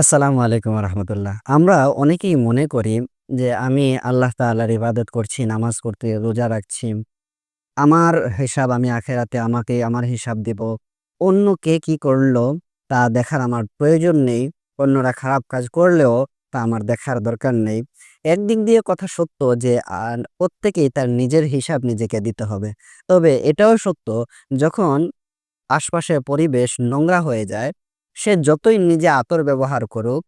আসসালামু আলাইকুম রহমতুল্লাহ। আমরা অনেকেই মনে করি যে আমি আল্লাহ তাআলার ইবাদত করছি, নামাজ করতে রোজা রাখছি। আমার হিসাব আমি আখেরাতে আমাকে আমার হিসাব দিব। অন্য কে কি করল তা দেখার আমার প্রয়োজন নেই। অন্যরা খারাপ কাজ করলেও তা আমার দেখার দরকার নেই। একদিক দিয়ে কথা সত্য যে প্রত্যেকেই তার নিজের হিসাব নিজেকে দিতে হবে। তবে এটাও সত্য, যখন আশপাশের পরিবেশ নোংরা হয়ে যায় সে যতই নিজে আতর ব্যবহার করুক,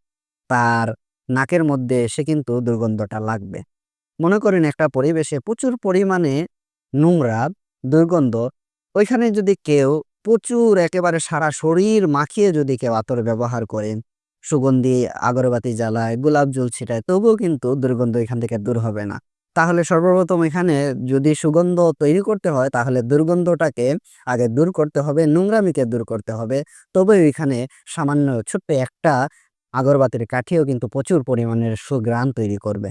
তার নাকের মধ্যে এসে কিন্তু দুর্গন্ধটা লাগবে। মনে করেন একটা পরিবেশে প্রচুর পরিমাণে নোংরা দুর্গন্ধ, ওইখানে যদি কেউ প্রচুর একেবারে সারা শরীর মাখিয়ে যদি কেউ আতর ব্যবহার করেন সুগন্ধি, আগরবাতি জ্বালায়, গোলাপ জল ছিটায়, তবুও কিন্তু দুর্গন্ধ এখান থেকে দূর হবে না। তাহলে সর্বপ্রথম এখানে যদি সুগন্ধ তৈরি করতে হয়, তাহলে দুর্গন্ধটাকে আগে দূর করতে হবে, নোংরামিকে দূর করতে হবে। তবে ওইখানে সামান্য ছোট্ট একটা আগরবাতির কাঠিও কিন্তু প্রচুর পরিমাণের সুঘ্রাণ তৈরি করবে।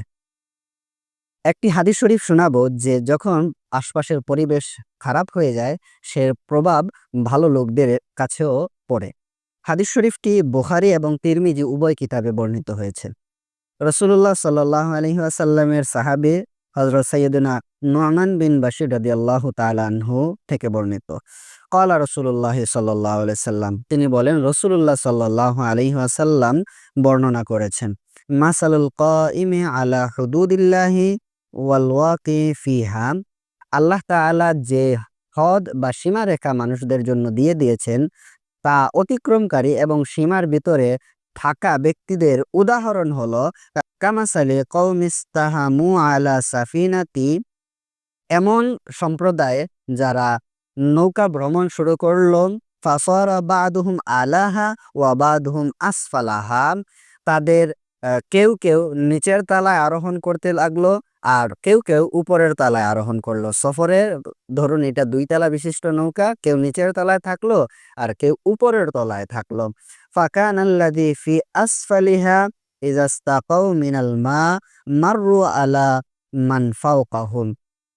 একটি হাদিস শরীফ শোনাবো যে যখন আশপাশের পরিবেশ খারাপ হয়ে যায়, সে প্রভাব ভালো লোকদের কাছেও পড়ে। হাদিস শরীফটি বুখারী এবং তিরমিজি উভয় কিতাবে বর্ণিত হয়েছে। রসুল্লাহ সাল্লাহ আলহিহাসাল্লামের সাহাবে হজরত সৈয়দনা নোমান বিন বাশির রাদি আল্লাহ তালানহু থেকে বর্ণিত। কলা রসুল্লাহ সাল্লাহ সাল্লাম, তিনি বলেন রসুল্লাহ সাল্লাহ আলহিহাসাল্লাম বর্ণনা করেছেন, মাসালুল ক ইমে আলা হুদুদিল্লাহি ওয়ালওয়াকি ফিহা, আল্লাহ তাআলা যে হদ বা সীমারেখা মানুষদের জন্য দিয়ে দিয়েছেন, তা অতিক্রমকারী এবং সীমার ভিতরে থাকা ব্যক্তিদের উদাহরণ হলো, কামাসালে কৌমিস্তাহামু আলা সাফিনাতি। এমন সম্প্রদায় যারা নৌকা ভ্রমণ শুরু করল, ফাসরা বাদহুম আলাহা ওয়া বাদহুম আসফালাহা। তাদের কেউ কেউ নিচের তালায় আরোহণ করতে লাগল আর কেউ কেউ উপরের তালায় আরোহণ করল। সফরে, ধরুন এটা দুই তালা বিশিষ্ট নৌকা, কেউ নিচের তলায় থাকল আর কেউ উপরের তলায় থাকল। ফাকান আল্লাদি ফি আসফালিহা ইজাস্তাকাউ মিনাল মা মাররু আলা মান ফাওকাহুম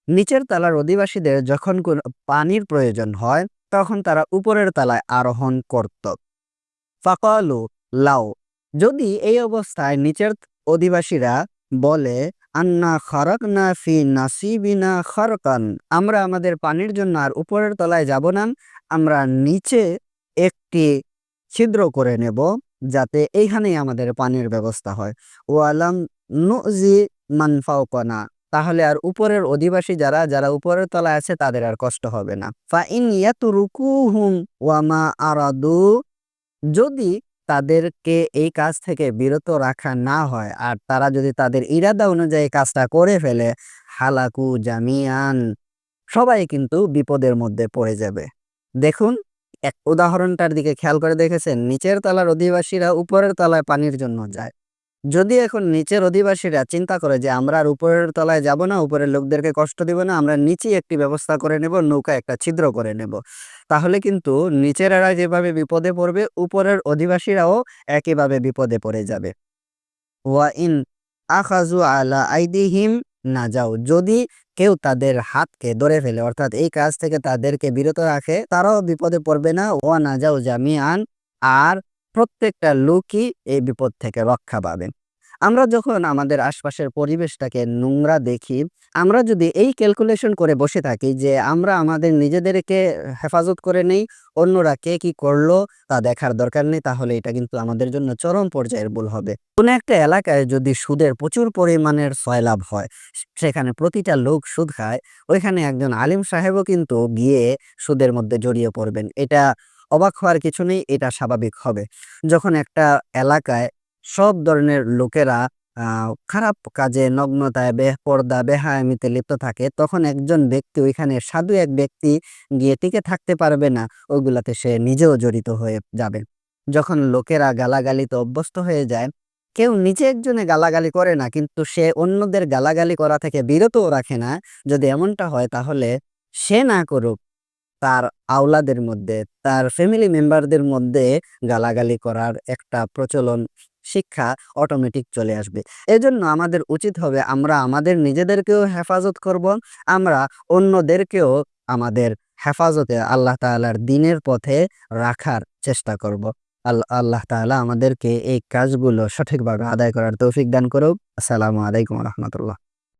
নিচের তালার অধিবাসীদের যখন কোন পানির প্রয়োজন হয়, তখন তারা উপরের তালায় আরোহণ করত। ফাকালু লাও যদি এই অবস্থায় নিচের অধিবাসীরা বলে, আন্না খরক না ফি নাসিবিনা খরকান, আমরা আমাদের পানির জন্য আর উপরের তলায় যাব না, আমরা নিচে একটি ছিদ্র করে নেব যাতে এইখানেই আমাদের পানির ব্যবস্থা হয়। ওয়ালাম নুজি মানফাওকনা তাহলে আর উপরের অধিবাসী যারা যারা উপরের তলায় আছে, তাদের আর কষ্ট হবে না। ফা ইন ওয়ামা আরাদু। যদি তাদেরকে এই কাজ থেকে বিরত রাখা না হয়, আর তারা যদি তাদের ইরাদা অনুযায়ী কাজটা করে ফেলে, হালাকু জামিয়ান, সবাই কিন্তু বিপদের মধ্যে পড়ে যাবে। দেখুন এক উদাহরণটার দিকে খেয়াল করে দেখেছেন, নিচের তলার অধিবাসীরা উপরের তলায় পানির জন্য যায়। যদি এখন নিচের অধিবাসীরা চিন্তা করে যে আমরা আর উপরের তলায় যাব না, উপরের লোকদেরকে কষ্ট দিব না, আমরা নিচেই একটি ব্যবস্থা করে নেব, নৌকা একটা ছিদ্র করে নেব, তাহলে কিন্তু নিচেরা যেভাবে বিপদে পড়বে, উপরের অধিবাসীরাও একইভাবে বিপদে পড়ে যাবে। ওয়া ইন আখাজু আলা আইদিহিম না যাও। যদি কেউ তাদের হাতকে ধরে ফেলে, অর্থাৎ এই কাজ থেকে তাদেরকে বিরত রাখে, তারাও বিপদে পড়বে না। ও না যাও জামিয়ান আর প্রত্যেকটা লোকই এই বিপদ থেকে রক্ষা পাবে। আমরা যখন আমাদের আশপাশের পরিবেশটাকে নোংরা দেখি, আমরা যদি এই ক্যালকুলেশন করে বসে থাকি যে আমরা আমাদের নিজেদেরকে হেফাজত করে নেই, অন্যরা কে কি করল তা দেখার দরকার নেই, তাহলে এটা কিন্তু আমাদের জন্য চরম পর্যায়ের ভুল হবে। কোনো একটা এলাকায় যদি সুদের প্রচুর পরিমাণের সয়লাভ হয়, সেখানে প্রতিটা লোক সুদ খায়, ওইখানে একজন আলিম সাহেবও কিন্তু গিয়ে সুদের মধ্যে জড়িয়ে পড়বেন। এটা অবাক হওয়ার কিছু নেই, এটা স্বাভাবিক হবে। যখন একটা এলাকায় সব ধরনের লোকেরা খারাপ কাজে, নগ্নতায় বেপর্দা বেহায়ামিতে লিপ্ত থাকে। তখন একজন ব্যক্তি ওইখানে সাধু এক ব্যক্তি গিয়ে টিকে থাকতে পারবে না, ওইগুলাতে সে নিজেও জড়িত হয়ে যাবে। যখন লোকেরা গালাগালিতে অভ্যস্ত হয়ে যায়, কেউ নিচে একজনে গালাগালি করে না, কিন্তু সে অন্যদের গালাগালি করা থেকে বিরতও রাখে না। যদি এমনটা হয়, তাহলে সে না করুক, তার আওলাদের মধ্যে, তার ফ্যামিলি মেম্বারদের মধ্যে গালাগালি করার একটা প্রচলন শিক্ষা অটোমেটিক চলে আসবে এজন্য আমাদের উচিত হবে আমরা আমাদের নিজেদেরকেও হেফাজত করব, আমরা অন্যদেরকেও আমাদের হেফাজতে আল্লাহ তালার দিনের পথে রাখার চেষ্টা করব আল্লাহ তালা আমাদেরকে এই কাজগুলো সঠিকভাবে আদায় করার তৌফিক দান করুক। আসসালামু আলাইকুম রাহমাতুল্লাহ।